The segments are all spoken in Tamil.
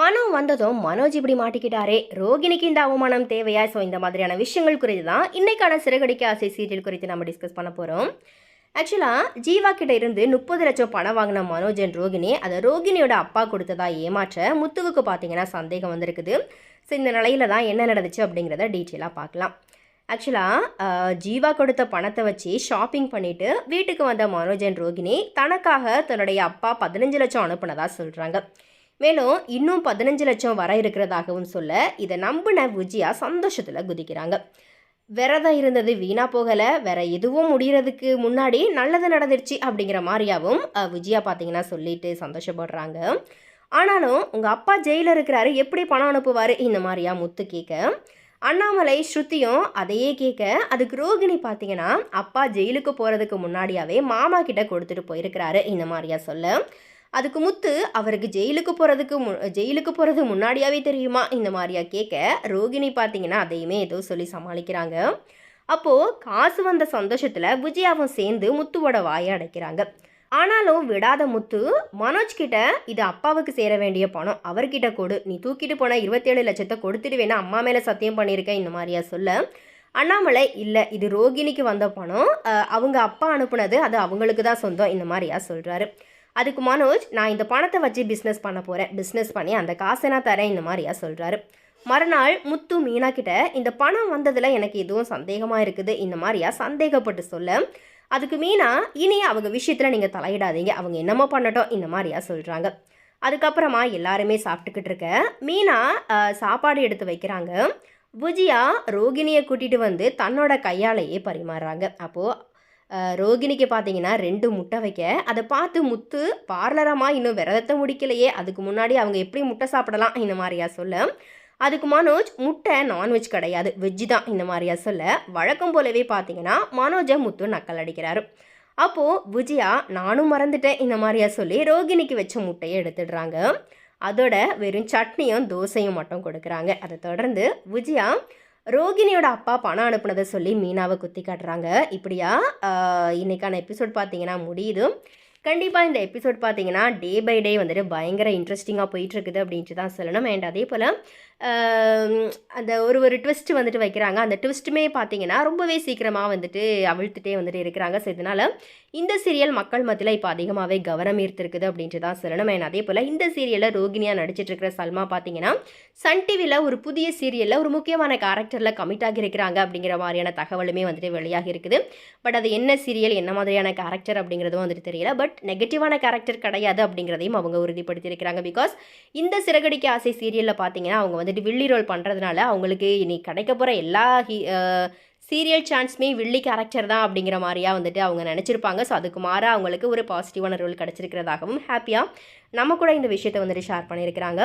பணம் வந்ததும் மனோஜ் இப்படி மாட்டிக்கிட்டாரே. ரோகிணிக்கு இந்த அவமானம் தேவையா? ஸோ இந்த மாதிரியான விஷயங்கள் குறித்து தான் இன்னைக்கான சிறகடிக்க ஆசை சீரியல் குறித்து நம்ம டிஸ்கஸ் பண்ண போகிறோம் ஆக்சுவலாக ஜீவா கிட்ட இருந்து முப்பது லட்சம் பணம் வாங்கின மனோஜ் அண்ட் ரோகிணி அதை ரோகிணியோட அப்பா கொடுத்ததா ஏமாற்ற முத்துவுக்கு பார்த்தீங்கன்னா சந்தேகம் வந்திருக்குது. ஸோ இந்த நிலையில தான் என்ன நடந்துச்சு அப்படிங்கிறத டீட்டெயிலாக பார்க்கலாம். ஆக்சுவலாக ஜீவா கொடுத்த பணத்தை வச்சு ஷாப்பிங் பண்ணிட்டு வீட்டுக்கு வந்த மனோஜ் அண்ட் ரோகிணி தனக்காக தன்னுடைய அப்பா பதினஞ்சு லட்சம் அனுப்புனதா சொல்கிறாங்க மேலும் இன்னும் பதினஞ்சு லட்சம் வர இருக்கிறதாகவும் சொல்ல இதை நம்பின விஜயா சந்தோஷத்தில் குதிக்கிறாங்க. விரதம் இருந்தது வீணா போகலை. வேற எதுவும் முடிகிறதுக்கு முன்னாடி நல்லது நடந்துருச்சு அப்படிங்கிற மாதிரியாவும் விஜயா பார்த்தீங்கன்னா சொல்லிட்டு சந்தோஷப்படுறாங்க. ஆனாலும் உங்கள் அப்பா ஜெயிலில் இருக்கிறாரு எப்படி பணம் அனுப்புவார்? இந்த மாதிரியா முத்து கேட்க அண்ணாமலை ஸ்ருதியும் அதையே கேட்க அதுக்கு ரோகிணி பார்த்தீங்கன்னா அப்பா ஜெயிலுக்கு போகிறதுக்கு முன்னாடியாவே மாமா கிட்ட கொடுத்துட்டு போயிருக்கிறாரு. இந்த மாதிரியா சொல்ல. அதுக்கு முத்து அவருக்கு ஜெயிலுக்கு போகிறதுக்கு மு ஜெயிலுக்கு போகிறது முன்னாடியாவே தெரியுமா? இந்த மாதிரியா கேட்க ரோகிணி பார்த்தீங்கன்னா அதையுமே ஏதோ சொல்லி சமாளிக்கிறாங்க. அப்போது காசு வந்த சந்தோஷத்தில் விஜயாவும் சேர்ந்து முத்துவோட வாயை அடைக்கிறாங்க. ஆனாலும் விடாத முத்து மனோஜ் கிட்ட இது அப்பாவுக்கு சேர வேண்டிய பணம். அவர்கிட்ட கொடு. நீ தூக்கிட்டு போன இருபத்தேழு லட்சத்தை கொடுத்துட்டு வேணா அம்மா மேலே சத்தியம் பண்ணியிருக்கேன் இந்த மாதிரியா சொல்ல. அண்ணாமலை இல்லை இது ரோகிணிக்கு வந்த பணம். அவங்க அப்பா அனுப்புனது அது அவங்களுக்கு தான் சொந்தம் இந்த மாதிரியா சொல்கிறாரு அதுக்கு மனோஜ் நான் இந்த பணத்தை வச்சு பிஸ்னஸ் பண்ண போகிறேன் பிஸ்னஸ் பண்ணி அந்த காசை நான் தரேன் இந்த மாதிரியா சொல்கிறாரு மறுநாள் முத்து மீனா கிட்ட இந்த பணம் வந்ததில் எனக்கு எதுவும் சந்தேகமாக இருக்குது இந்த மாதிரியா சந்தேகப்பட்டு சொல்ல அதுக்கு மீனா இனி அவங்க விஷயத்தில் நீங்கள் தலையிடாதீங்க. அவங்க என்னமோ பண்ணட்டும் இந்த மாதிரியா சொல்கிறாங்க அதுக்கப்புறமா எல்லாருமே சாப்பிட்டுக்கிட்டு இருக்க மீனா சாப்பாடு எடுத்து வைக்கிறாங்க. புஜியா ரோகிணியை கூட்டிகிட்டு வந்து தன்னோட கையாலேயே பரிமாறுறாங்க. அப்போது ரோகிணிக்கு பார்த்தீங்கன்னா ரெண்டு முட்டை வைக்க. அதை பார்த்து முத்து பார்லரமாக இன்னும் விரதத்தை முடிக்கலையே. அதுக்கு முன்னாடி அவங்க எப்படி முட்டை சாப்பிடலாம்? இந்த மாதிரியா சொல்ல. அதுக்கு மனோஜ் முட்டை நான்வெஜ் கிடையாது. வெஜ்ஜு தான் இந்த மாதிரியா சொல்ல. வழக்கம் போலவே பார்த்தீங்கன்னா மனோஜை முத்து நக்கல் அடிக்கிறாரு. அப்போது விஜயா நானும் மறந்துட்டேன் இந்த மாதிரியா சொல்லி ரோகிணிக்கு வச்ச முட்டையை எடுத்துடுறாங்க. அதோட வெறும் சட்னியும் தோசையும் மட்டும் கொடுக்குறாங்க. அதை தொடர்ந்து விஜயா ரோகிணியோட அப்பா பணம் அனுப்புனதை சொல்லி மீனாவை குத்தி காட்டுறாங்க. இப்படியா? இன்றைக்கான இன்னைக்கான எபிசோட் பார்த்தீங்கன்னா முடியுது கண்டிப்பாக இந்த எபிசோட் பார்த்தீங்கன்னா டே பை டே வந்துட்டு பயங்கர இன்ட்ரெஸ்டிங்காக போயிட்டுருக்குது அப்படின்ட்டு தான் சொல்லணும். அண்ட் அதே போல் அந்த ஒரு ஒரு ட்விஸ்ட் வந்துட்டு வைக்கிறாங்க. அந்த ட்விஸ்ட்டுமே பார்த்தீங்கன்னா ரொம்பவே சீக்கிரமாக வந்துட்டு அவிழ்த்துட்டே வந்துட்டு இருக்கிறாங்க. ஸோ இதனால் இந்த சீரியல் மக்கள் மத்தியில் இப்போ அதிகமாகவே கவனம் ஈர்த்திருக்குது அப்படின்ட்டு தான் சொல்லணும். அண்ட் அதே போல் இந்த சீரியலில் ரோகிணியாக நடிச்சிட்டு இருக்கிற சல்மா பார்த்தீங்கன்னா சன் டிவியில் ஒரு புதிய சீரியலில் ஒரு முக்கியமான கேரக்டரில் கமிட் ஆகியிருக்கிறாங்க அப்படிங்கிற மாதிரியான தகவலுமே வந்துட்டு வெளியாகி இருக்குது. பட் அது என்ன சீரியல் என்ன மாதிரியான கேரக்டர் அப்படிங்கிறதும் வந்துட்டு தெரியல. பட் நெகட்டிவான கேரக்டர் கிடையாது அப்படிங்கிறதையும் அவங்க உறுதிப்படுத்தியிருக்கிறாங்க. பிகாஸ் இந்த சிறகடிக்க ஆசை சீரியலில் பார்த்தீங்கன்னா அவங்க வந்து வந்துட்டு வில்லி ரோல் பண்ணுறதுனால அவங்களுக்கு இனி கிடைக்க போகிற எல்லா சீரியல் சான்ஸுமே வில்லி கேரக்டர் தான் அப்படிங்கிற மாதிரியா வந்துட்டு அவங்க நினச்சிருப்பாங்க. ஸோ அதுக்கு மாறாக அவங்களுக்கு ஒரு பாசிட்டிவான ரோல் கிடச்சிருக்கிறதாகவும் ஹாப்பியாக நம்ம கூட இந்த விஷயத்தை வந்துட்டு ஷேர் பண்ணியிருக்கிறாங்க.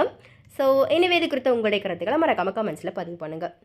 ஸோ இனிமே இது குறித்த உங்களுடைய கருத்துக்களை மறக்காமல் கமெண்ட்ஸில் பதிவு பண்ணுங்கள்